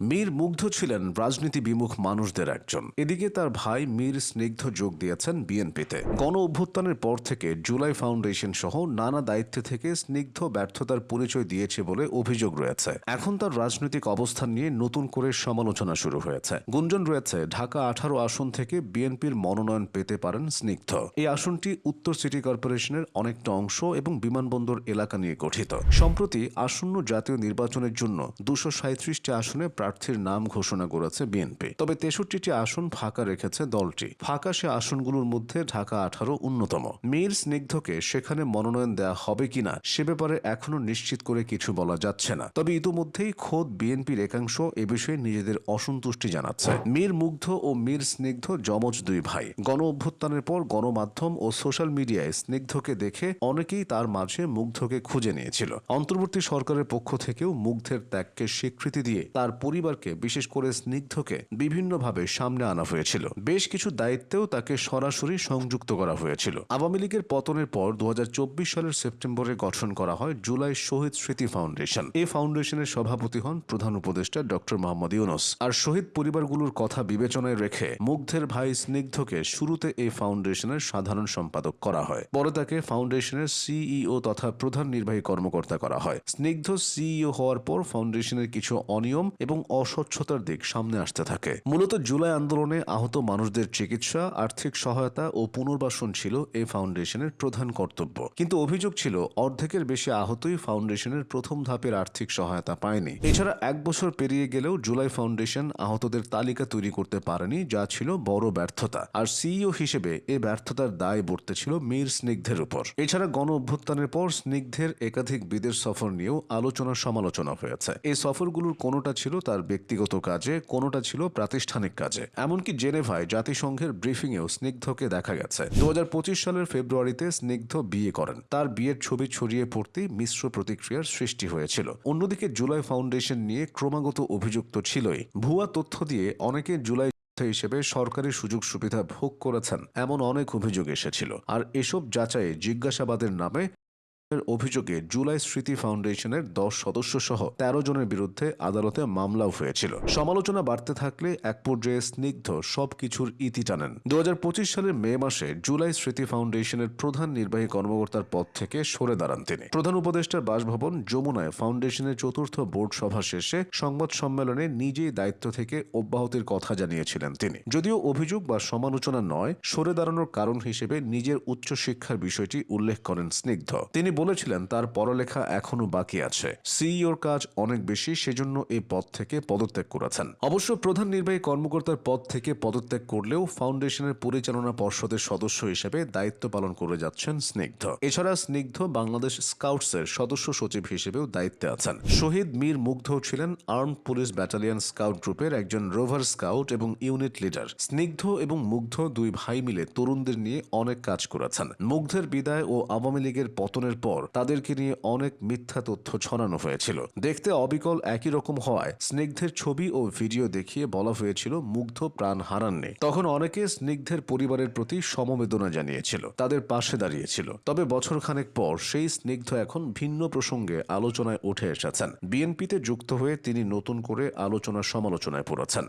মীর মুগ্ধ ছিলেন রাজনীতি বিমুখ মানুষদের একজন। এদিকে তার ভাই মীর স্নিগ্ধ যোগ দিয়েছেন বিএনপিতে। গণ অভ্যুত্থানের পর থেকে জুলাই ফাউন্ডেশন সহ নানা দায়িত্বে থেকে স্নিগ্ধ ব্যর্থতার পরিচয় দিয়েছে বলে অভিযোগ রয়েছে। এখন তার রাজনৈতিক অবস্থান নিয়ে নতুন করে সমালোচনা শুরু হয়েছে। গুঞ্জন রয়েছে, ঢাকা আঠারো আসন থেকে বিএনপির মনোনয়ন পেতে পারেন স্নিগ্ধ। এই আসনটি উত্তর সিটি কর্পোরেশনের অনেকটা অংশ এবং বিমানবন্দর এলাকা নিয়ে গঠিত। সম্প্রতি আসন্ন জাতীয় নির্বাচনের জন্য দুশো সাঁত্রিশটি আসনে প্রার্থীর নাম ঘোষণা করেছে বিএনপি। তবে তেষট্টিটি আসন ফাঁকা রেখেছে দলটি। ফাঁকা সে আসনগুলোর মধ্যে ঢাকা আঠারো অন্যতম। মীর স্নিগ্ধকে সেখানে মনোনয়ন দেওয়া হবে কিনা, সে ব্যাপারে এখনও নিশ্চিত করে কিছু বলা যাচ্ছে না। তবে ইতোমধ্যেই খোদ বিএনপির একাংশ এ বিষয়ে নিজেদের অসন্তুষ্টি জানাচ্ছে। মীর মুগ্ধ ও মীর স্নিগ্ধ যমজ দুই ভাই। গণ অভ্যুত্থানের পর গণমাধ্যম ও সোশ্যাল মিডিয়ায় স্নিগ্ধকে দেখে অনেকেই তার মাঝে মুগ্ধকে খুঁজে নিয়েছিল। অন্তর্বর্তী সরকারের পক্ষ থেকেও মুগ্ধের ত্যাগকে স্বীকৃতি দিয়ে তার পরিবারকে, বিশেষ করে স্নিগ্ধকে, বিভিন্নভাবে সামনে আনা হয়েছিল। বেশ কিছু দায়িত্বেও তাকে সরাসরি সংযুক্ত করা হয়েছিল। আওয়ামী লীগের পতনের পর দু সালের সেপ্টেম্বরে গঠন করা হয় জুলাই শহীদ স্মৃতি ফাউন্ডেশন। এই ফাউন্ডেশনের সভাপতি হন প্রধান উপদেষ্টা ডক্টর মোহাম্মদ ইউনুস। আর শহীদ পরিবারগুলোর কথা বিবেচনায় রেখে মুগ্ধের ভাই স্নিগ্ধকে শুরুতে এই ফাউন্ডেশনের সাধারণ সম্পাদক করা হয়। পরে তাকে ফাউন্ডেশনের সিইও তথা প্রধান নির্বাহী কর্মকর্তা করা হয়। স্নিগ্ধ সিইও হওয়ার পর ফাউন্ডেশনের কিছু অনিয়ম এবং অস্বচ্ছতার দিক সামনে আসতে থাকে। মূলত জুলাই আন্দোলনে আহত মানুষদের চিকিৎসা, আর্থিক সহায়তা ও পুনর্বাসন ছিল এই ফাউন্ডেশনের প্রধান কর্তব্য। কিন্তু অভিযোগ ছিল, অর্ধেকের বেশি আহতই ফাউন্ডেশনের প্রথম ধাপের আর্থিক সহায়তা পায়নি। এছাড়া এক বছর পেরিয়ে গেলেও জুলাই ফাউন্ডেশন আহতদের তালিকা তৈরি করতে পারেনি, যা ছিল বড় ব্যর্থতা। আর সিইও হিসেবে এ ব্যর্থতার দায় বর্তেছিল মীর স্নিগ্ধের উপর। এছাড়া গণ অভ্যুত্থানের পর স্নিগ্ধের একাধিক বিদেশ সফর নিয়েও আলোচনা সমালোচনা হয়েছে। এই সফরগুলোর কোনোটা ছিল তার ব্যক্তিগত কাজে, কোনোটা ছিল প্রাতিষ্ঠানিক কাজে। এমনকি জেনেভায় জাতিসংঘের ব্রিফিংয়েও স্নিগ্ধকে দেখা গেছে। দু সালের ফেব্রুয়ারিতে স্নিগ্ধ বিয়ে করেন। তার বিয়ের ছবি ছড়িয়ে পড়তেই মিশ্র প্রতিক্রিয়ার সৃষ্টি হয়েছিল। অন্যদিকে জুলাই ফাউন্ডেশন নিয়ে ক্রমাগত অভিযুক্ত ছিলই। ভুয়া তথ্য দিয়ে অনেকে জুলাই হিসেবে সরকারি সুযোগ সুবিধা ভোগ করেছেন, এমন অনেক অভিযোগ এসেছিল। আর এসব যাচাইয়ে জিজ্ঞাসাবাদের নামে অভিযোগে জুলাই স্মৃতি ফাউন্ডেশনের দশ সদস্য সহ তেরো জনের বিরুদ্ধে আদালতে মামলাও হয়েছিল। সমালোচনা বাড়তে থাকলে এক পর্যায়ে স্নিগ্ধ সবকিছুর ইতি টানেন। দু সালের মে মাসে জুলাই স্মৃতি ফাউন্ডেশনের প্রধান নির্বাহী কর্মকর্তার পদ থেকে সরে দাঁড়ান তিনি। প্রধান উপদেষ্টার বাসভবন যমুনায় ফাউন্ডেশনের চতুর্থ বোর্ড সভা শেষে সংবাদ সম্মেলনে নিজেই দায়িত্ব থেকে অব্যাহতির কথা জানিয়েছিলেন তিনি। যদিও অভিযোগ বা সমালোচনা নয়, সরে দাঁড়ানোর কারণ হিসেবে নিজের উচ্চশিক্ষার বিষয়টি উল্লেখ করেন স্নিগ্ধ। তিনি বলেছিলেন, তার পড়ালেখা এখনও বাকি আছে। সিইওর কাজ অনেক বেশি, সেজন্য এই পদ থেকে পদত্যাগ করেছেন। অবশ্য প্রধান নির্বাহী কর্মকর্তার পদ থেকে পদত্যাগ করলেও ফাউন্ডেশনের পরিচালনা পর্ষদের সদস্য হিসেবে দায়িত্ব পালন করে যাচ্ছেন স্নিগ্ধ। এছাড়া স্নিগ্ধ বাংলাদেশ স্কাউটসের সদস্য সচিব হিসেবেও দায়িত্বে আছেন। শহীদ মীর মুগ্ধ ছিলেন আর্ম পুলিশ ব্যাটালিয়ন স্কাউট গ্রুপের একজন রোভার স্কাউট এবং ইউনিট লিডার। স্নিগ্ধ এবং মুগ্ধ দুই ভাই মিলে তরুণদের নিয়ে অনেক কাজ করেছেন। মুগ্ধের বিদায় ও আওয়ামী লীগের পতনের পর তাদেরকে নিয়ে অনেক মিথ্যা তথ্য ছড়ানো হয়েছিল। দেখতে অবিকল একই রকম হওয়ায় স্নিগ্ধের ছবি ও ভিডিও দেখিয়ে বলা হয়েছিল মুগ্ধ প্রাণ হারাননি। তখন অনেকে স্নিগ্ধের পরিবারের প্রতি সমবেদনা জানিয়েছিল, তাদের পাশে দাঁড়িয়েছিল। তবে বছরখানেক পর সেই স্নিগ্ধ এখন ভিন্ন প্রসঙ্গে আলোচনায় উঠে এসেছেন। বিএনপিতে যুক্ত হয়ে তিনি নতুন করে আলোচনা সমালোচনায় পড়েছেন।